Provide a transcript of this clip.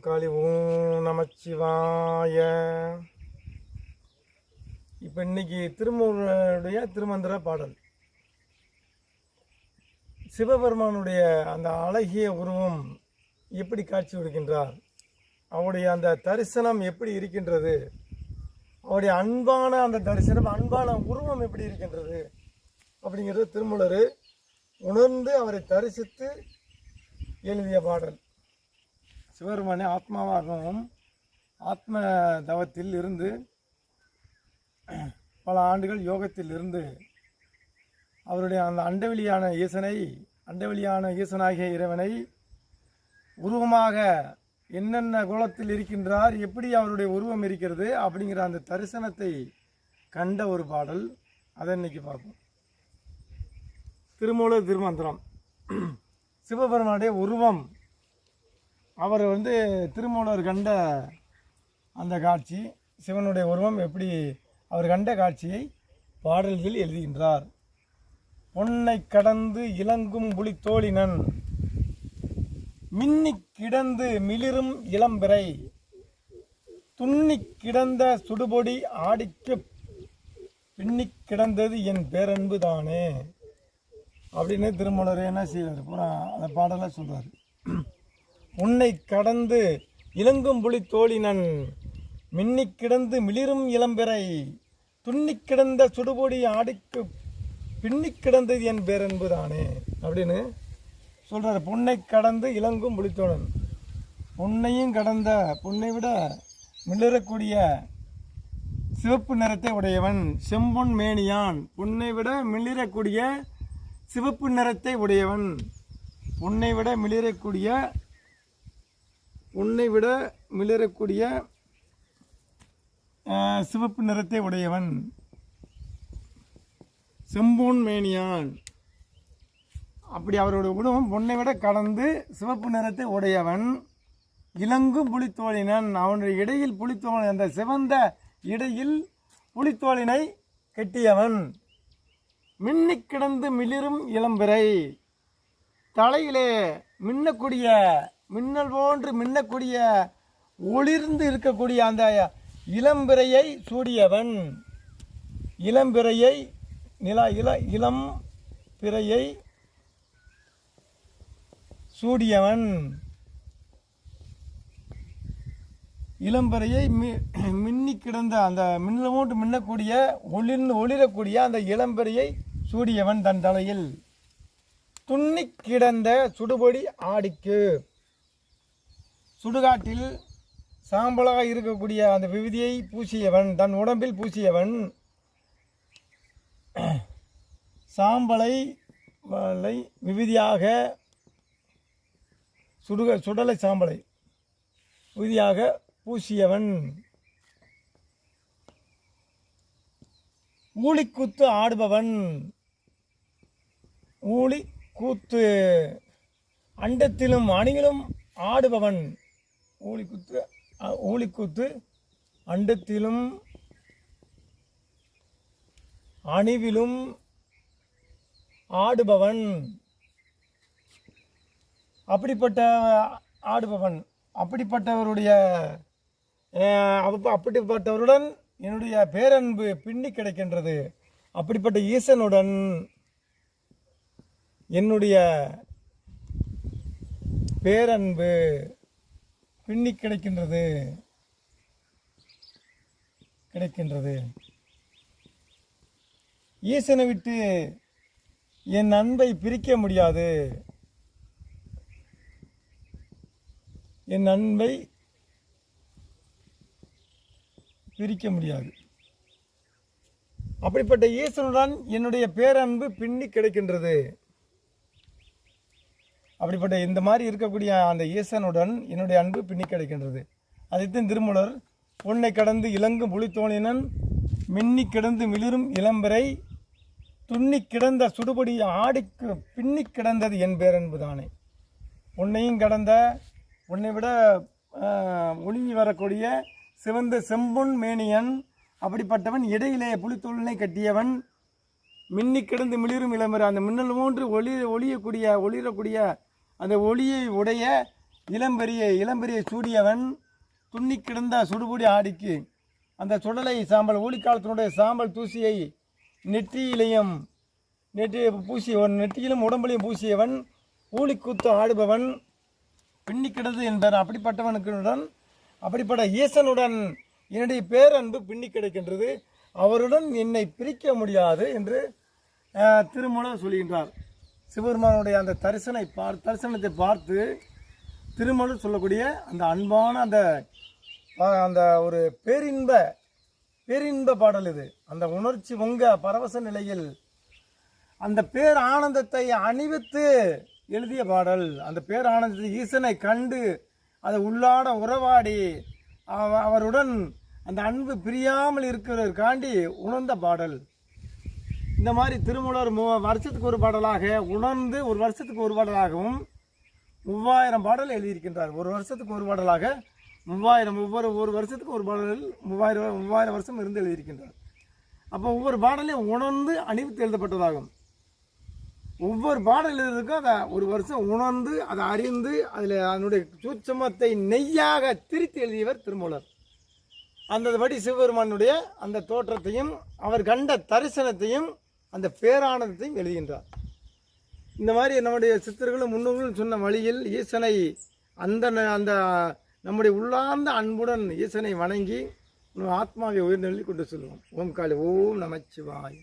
காளி ஓம் நமச்சிவாய இப்போ இன்னைக்கு திருமூருடைய திருமந்திர பாடல். சிவபெருமானுடைய அந்த அழகிய உருவம் எப்படி காட்சி கொடுக்கின்றார்? அவருடைய அந்த தரிசனம் எப்படி இருக்கின்றது? அவருடைய அன்பான அந்த தரிசனம் அன்பான உருவம் எப்படி இருக்கின்றது? அப்படிங்கிறது திருமூலர் உணர்ந்து அவரை தரிசித்து எழுதிய பாடல். சிவபெருமானே ஆத்மாவாகவும் ஆத்ம தவத்தில் இருந்து பல ஆண்டுகள் யோகத்தில் இருந்து அவருடைய அந்த அண்டவெளியான ஈசனை அண்டவெளியான ஈசனாகிய இறைவனை உருவமாக என்னென்ன கோலத்தில் இருக்கின்றார் எப்படி அவருடைய உருவம் இருக்கிறது அப்படிங்கிற அந்த தரிசனத்தை கண்ட ஒரு பாடல். அதை இன்னைக்கு பார்ப்போம். திருமூல திருமந்திரம். சிவபெருமானுடைய உருவம் அவர் வந்து திருமூலர் கண்ட அந்த காட்சி சிவனுடைய உருவம் எப்படி அவர் கண்ட காட்சியை பாடல்கள் எழுதுகின்றார். பொன்னை கடந்து இலங்கும் புலித்தோழினன் மின்னிக் கிடந்து மிளிரும் இளம்பிறை துண்ணி கிடந்த சுடுபொடி ஆடிக்கு பின்னிக் கிடந்தது என் பேரன்பு தானே அப்படின்னு திருமலர் என்ன செய்வார் பூரா அந்த பாடலை சொல்கிறார் உன்னை கடந்து இலங்கும் புலி தோழினன் மின்னிக் கிடந்து மிளிரும் இளம்பிறை துன்னிக் கிடந்த சுடுபொடி ஆடிக்கு பின்னிக் கிடந்தது என் பேரன்பு தானே அப்படின்னு சொல்கிறார் பொன்னை கடந்து இலங்கும் புலித்தோழன் பொன்னையும் கடந்த பொன்னை விட மிளிரக்கூடிய சிவப்பு நிறத்தை உடையவன் செம்பொன் மேனியான். பொன்னை விட மிளிரக்கூடிய சிவப்பு நிறத்தை உடையவன். பொன்னை விட மிளிரக்கூடிய உன்னை விட மிளிரக்கூடிய சிவப்பு நிறத்தை உடையவன். செம்பொன் மேனியான். அப்படி அவரோட உணவும் உன்னை விட கடந்து சிவப்பு நிறத்தை உடையவன். இலங்கும் புலித்தோழினன். அவனுடைய இடையில் புலித்தோழன் அந்த சிவந்த இடையில் புலித்தோழினை கட்டியவன். மின்னிக் கிடந்து மிளிரும் இளம்பிறை. தலையிலே மின்னக்கூடிய மின்னல் போன்று மின்னக்கூடிய ஒளிர்ந்து இருக்கக்கூடிய அந்த இளம்பிறையை சூடியவன். இளம்பிறையை நிலா இள இளம் பிறையை சூடியவன். இளம்பறையை மி மின்னி கிடந்த அந்த மின்னலமோட்டு மின்னக்கூடிய ஒளிர்ந்து ஒளிரக்கூடிய அந்த இளம்பறையை சூடியவன் தன் தலையில். துண்ணி கிடந்த சுடுபொடி ஆடிக்கு. சுடுகாட்டில் சாம்பலாக இருக்கக்கூடிய அந்த விபதியை பூசியவன் தன் உடம்பில் பூசியவன் சாம்பலை வலை சுடுக சுடலை சாம்பலை விதியாக பூசியவன். ஊழிக்கூத்து ஆடுபவன். ஊழி கூத்து அண்டத்திலும் அணியிலும் ஆடுபவன். ஊழிக்குத்து ஊழிக்குத்து அண்டத்திலும் அணிவிலும் ஆடுபவன். அப்படிப்பட்ட ஆடுபவன் அப்படிப்பட்டவருடைய அப்படிப்பட்டவருடன் என்னுடைய பேரன்பு பின்னி கிடைக்கின்றது. அப்படிப்பட்ட ஈசனுடன் என்னுடைய பேரன்பு பின்னி கிடைக்கின்றது. கிடைக்கின்றது. ஈசனை விட்டு என் அன்பை பிரிக்க முடியாது. என் அன்பை பிரிக்க முடியாது. அப்படிப்பட்ட ஈசனுடன் என்னுடைய பேரன்பு பின்னி கிடைக்கின்றது. அப்படிப்பட்ட இந்த மாதிரி இருக்கக்கூடிய அந்த ஈசனுடன் என்னுடைய அன்பு பின்னி கிடைக்கின்றது அதைத்தான் திருமூலர் பொன்னை கடந்து இலங்கும் புலித்தோணினன் மின்னி கிடந்து மிளிரும் இளம்பரை துண்ணி கிடந்த சுடுபடி ஆடிக்கு பின்னி கிடந்தது என் பேரன்பு தானே உன்னையும் கடந்த உன்னை விட ஒளி வரக்கூடிய சிவந்த செம்பொன் மேனியன் அப்படிப்பட்டவன் இடையிலே புலித்தோழனை கட்டியவன் மின்னி கிடந்து மிளிரும் இளம்பரை. அந்த மின்னல் மூன்று ஒளி ஒளியக்கூடிய ஒளிரக்கூடிய அந்த ஒளியை உடைய இளம்பெரிய இளம்பெரிய சூடியவன் துண்ணி கிடந்த சுடுபுடி ஆடிக்கு. அந்த சுடலை சாம்பல் ஊழிக்காலத்தினுடைய சாம்பல் தூசியை நெற்றியிலையும் நெற்றி பூசி நெற்றியிலும் உடம்புலையும் பூசியவன் ஊழிக்கூத்து ஆடுபவன் பின்னி கிடது என்பார் அப்படிப்பட்டவனுக்குடன் அப்படிப்பட்ட ஈசனுடன் என்னுடைய பேரன்பு பின்னி கிடைக்கின்றது. அவருடன் என்னை பிரிக்க முடியாது என்று அஹ், சொல்கின்றார். சிவபெருமானுடைய அந்த தரிசனை பார் தரிசனத்தை பார்த்து திருமணம் சொல்லக்கூடிய அந்த அன்பான அந்த அந்த ஒரு பேரின்ப பேரின்ப பாடல் இது. அந்த உணர்ச்சி பொங்க பரவச நிலையில் அந்த பேர் ஆனந்தத்தை அணிவித்து எழுதிய பாடல். அந்த பேர் ஆனந்தத்தை ஈசனை கண்டு அதை உள்ளாட உறவாடி அவ- அவருடன் அந்த அன்பு பிரியாமல் இருக்கிறதற்காண்டி உணர்ந்த பாடல். இந்த மாதிரி திருமூலர் மூ வருஷத்துக்கு ஒரு பாடலாக உணர்ந்து ஒரு வருஷத்துக்கு ஒரு பாடலாகவும் மூவாயிரம் பாடல் எழுதியிருக்கின்றார். ஒரு வருஷத்துக்கு ஒரு பாடலாக மூவாயிரம் ஒவ்வொரு ஒரு வருஷத்துக்கு ஒரு பாடலில் மூவாயிரம் மூவாயிரம் வருஷம் இருந்து எழுதியிருக்கின்றார். அப்போ ஒவ்வொரு பாடலையும் உணர்ந்து அணிவித்து எழுதப்பட்டதாகும். ஒவ்வொரு பாடல் எழுதுறதுக்கும் அதை ஒரு வருஷம் உணர்ந்து அதை அறிந்து அதில் அதனுடைய சூட்சமத்தை நெய்யாக திரித்து எழுதியவர் திருமூலர். அந்தபடி சிவபெருமானுடைய அந்த தோற்றத்தையும் அவர் கண்ட தரிசனத்தையும் அந்த பேரானந்தத்தையும் எழுதுகின்றார். இந்த மாதிரி நம்முடைய சித்தர்களும் முன்னோர்களும் சொன்ன வழியில் ஈசனை அந்த ந- அந்த நம்முடைய உள்ளார்ந்த அன்புடன் ஈசனை வணங்கி ஆத்மாவை உயர்ந்தெழுதி கொண்டு செல்வோம். ஓம் காளி ஓம் நமச்சிவாய்